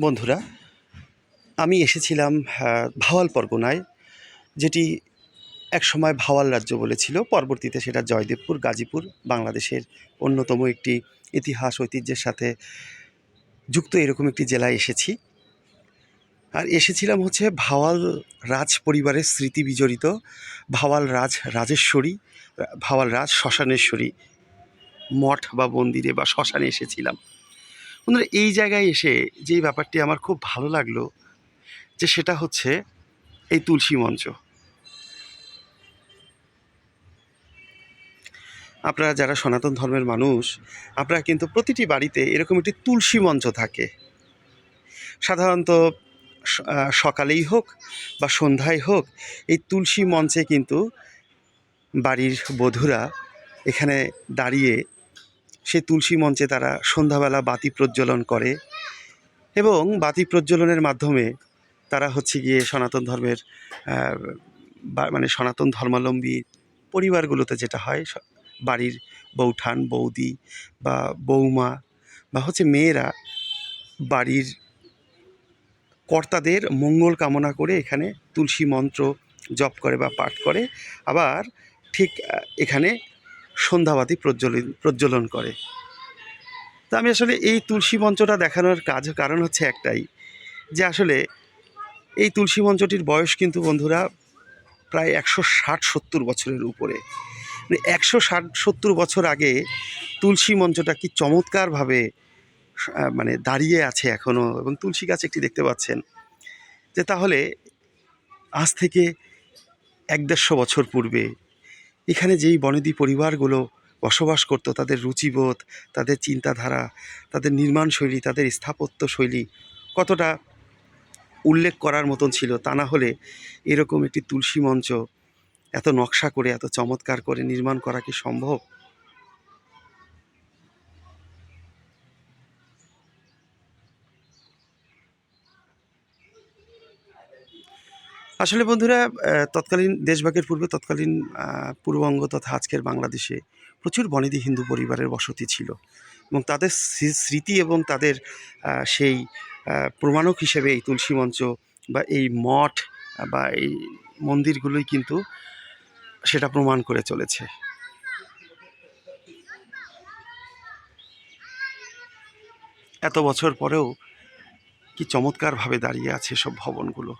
বন্ধুরা, আমি এসেছিলাম ভাওয়াল পরগনায়, যেটি একসময় ভাওয়াল রাজ্য বলেছিল। পরবর্তীতে সেটা জয়দেবপুর, গাজীপুর, বাংলাদেশের অন্যতম একটি ইতিহাস ঐতিহ্যের সাথে যুক্ত এরকম একটি জেলায় এসেছি। আর এসেছিলাম হচ্ছে ভাওয়াল রাজ পরিবারের স্মৃতি বিজড়িত, ভাওয়াল রাজ রাজেশ্বরী, ভাওয়াল রাজ শ্মশানেশ্বরী মঠ বা মন্দিরে বা শ্মশানে এসেছিলাম। বন্ধুরা, এই জায়গায় এসে যেই ব্যাপারটি আমার খুব ভালো লাগল, যে সেটা হচ্ছে এই তুলসী মঞ্চ। আপনারা যারা সনাতন ধর্মের মানুষ, আপনারা কিন্তু প্রতিটি বাড়িতে এরকম একটি তুলসী মঞ্চ থাকে। সাধারণত সকালেই হোক বা সন্ধ্যায় হোক, এই তুলসী মঞ্চে কিন্তু বাড়ির বধূরা এখানে দাঁড়িয়ে সেই তুলসী মঞ্চে তারা সন্ধ্যাবেলা বাতি প্রজ্বলন করে এবং বাতি প্রজ্বলনের মাধ্যমে তারা হচ্ছে গিয়ে সনাতন ধর্মের মানে সনাতন ধর্মাবলম্বী পরিবারগুলোতে যেটা হয় বাড়ির বৌঠান, বৌদি বা বৌমা বা হচ্ছে মেয়েরা বাড়ির কর্তাদের মঙ্গল কামনা করে এখানে তুলসী মন্ত্র জপ করে বা পাঠ করে। আবার ঠিক এখানে সন্ধ্যাবাতি প্রজ্বলন প্রজ্বলন করে। তা আমি আসলে এই তুলসী মঞ্চটা দেখানোর কাজ, কারণ হচ্ছে একটাই, যে আসলে এই তুলসী মঞ্চটির বয়স কিন্তু বন্ধুরা প্রায় একশো ষাট সত্তর বছরের উপরে। মানে একশো ষাট সত্তর বছর আগে তুলসী মঞ্চটা কি চমৎকারভাবে মানে দাঁড়িয়ে আছে এখনও এবং তুলসী গাছ একটি দেখতে পাচ্ছেন, যে তাহলে আজ থেকে এক দেড়শো বছর পূর্বে এখানে যেই বনেদি পরিবারগুলো বসবাস করত, তাদের রুচিবোধ, তাদের চিন্তাধারা, তাদের নির্মাণ শৈলী, তাদের স্থাপত্য শৈলী কতটা উল্লেখ করার মতন ছিল, তা না হলে এরকম একটি তুলসী মঞ্চ এত নকশা করে, এত চমৎকার করে নির্মাণ করা কি সম্ভব? আসলে বন্ধুরা তৎকালীন দেশভাগের পূর্বে, তৎকালীন পূর্ববঙ্গ তথা আজকের বাংলাদেশে প্রচুর বনেদি হিন্দু পরিবারের বসতি ছিল এবং তাদের স্মৃতি এবং তাদের সেই প্রমাণক হিসেবে এই তুলসী মঞ্চ বা এই মঠ বা এই মন্দিরগুলোই কিন্তু সেটা প্রমাণ করে চলেছে। এত বছর পরেও কি চমৎকারভাবে দাঁড়িয়ে আছে সব ভবনগুলো।